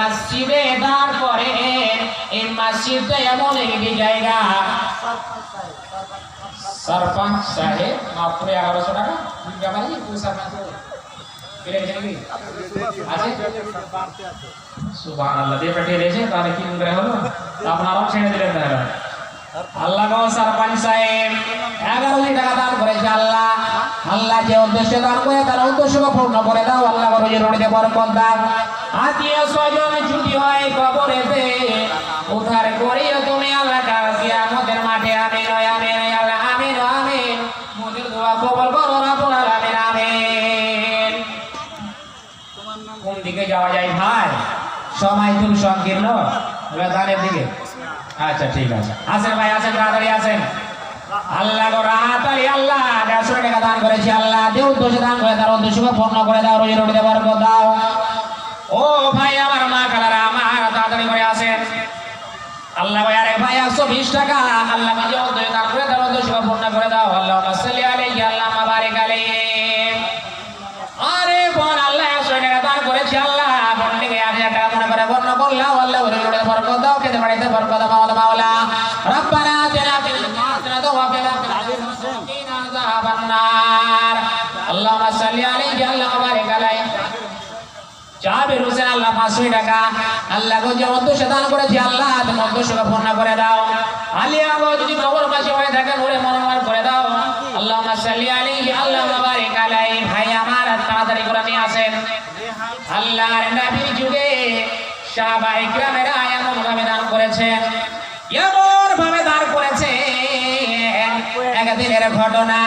মসজিদে দান করেন এই মসজিদটা এমন একটি জায়গা। সরপঞ্চ সাহেব, মাত্র এগারোশো টাকা। আল্লাহ করে যে উদ্দেশ্যে দান করে, তার উদ্দেশ্যকে পূর্ণ করে দাও। আল্লাহ রোজি রোডিতে বরকত দাও। আত্মীয় স্বজন ছুটি হয় কবরেতে। উদ্ধার করিও তুমি আল্লাহ কাল কিয়ামতের মাঠে আমিন ও আমিন আল্লাহ আমিন আমিন। মোদের দোয়া কবুল করো, রাব্বুল আলামিন, আমিন। কোন দিকে যাওয়া যায় ভাই? সময় খুব সংকীর্ণ। এবার দিকে। আচ্ছা ঠিক আছে। আসেন ভাই, আসেন, তাড়াতাড়ি আসেন। আল্লাহ রাহাতালি আল্লাহ। দেড়শো টাকা দান করেছি আল্লাহ। যে উদ্দেশ্যে দান করে তার উদ্দেশ্যকে পূর্ণ করে দাও, রোজি রোটি দেবার দাও। ও ভাই, আমার মা কালারা আমার তাড়াতাড়ি করে আসেন। আল্লাহ ভাই, আরে ভাই, একশো বিশ টাকা। আল্লাহ যে উদ্দেশ্যে দান করে পূর্ণ করে দাও। আল্লাহ সাল্লি আল্লাহ মাবারিক আলাইহি। আরে বোন, আল্লাহ একশো টাকা দান করেছি, আল্লাহ। বোন থেকে এক হাজার টাকা মনে করে বর্ণ করলাম, আল্লাহ ওরে ওরে বরকত দাও, খেতে বাড়িতে বরকত দাও, মাওলা মাওলা। রব্বানা বারিক জাবির হোসেন আল্লাহ পাঁচশো টাকা। আল্লাহ গো যে উদ্দেশ্যে দান করেছি আল্লাহ, তুমি পূর্ণ করে দাও। আলিয়া গো যদি কবর পাশে হয়ে থাকে, নূরে মনোমার করে দাও। আল্লাহ সাল্লি আলাইহি আল্লাহ বারিক আলাইহি ভাই, আমার তাড়াতাড়ি করে নিয়ে আসেন। আল্লাহর নবীর যুগে সাহাবায়ে কিরামেরা এমন ভাবে দান করেছেন এমন ভাবে দান করেছেন। একদিনের ঘটনা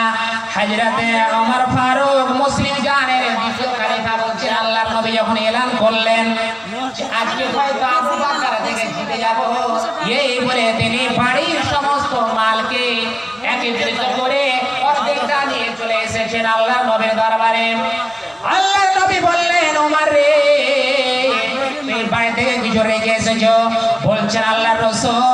হাজরাতে ওমর ফারুক মুসলিম জানের দ্বিতীয় খলিফা বলছে আল্লাহর নবী যখন এলান করলেন আজকে হয়তো আবু বকর থেকে জিতে যাব। এই বলে তিনি বাড়ির সমস্ত মালকে একত্রিত করে অর্ধেকটা নিয়ে চলে এসেছেন আল্লাহর নবীর দরবারে। আল্লাহর নবী বললেন, ওমর রে বাড়ি থেকে কিছু রেখে এসেছ? বলছেন, আল্লাহর রসুল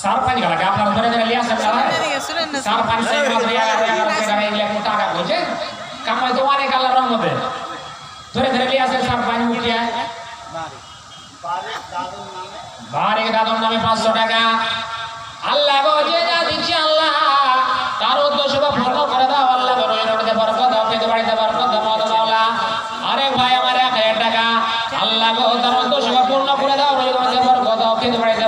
সার পানি গালাকে আপনারা ধরে ধরে লিয়ে না সার পানি এগারোশো টাকা এগুলো টাকা বুঝে কামাই তো অনেক আল্লাহর রহমতে ধরে ধরে লিয়ে আসেন সার পানি উঠিয়ে বারেক দাদুর নামে পাঁচশো টাকা আল্লাহ গো যে যা দিচ্ছে আল্লাহ তার উদ্দেশ্য পূর্ণ করে দাও আল্লাহ গো রোজ রোডে বরকত দাও খেতে বাড়িতে বরকত দাও মাওলা মাওলা আরে ভাই আমার এক হাজার টাকা আল্লাহ গো তার উদ্দেশ্য পূর্ণ করে দাও রোজ রোডে বরকত দাও খেতে বাড়িতে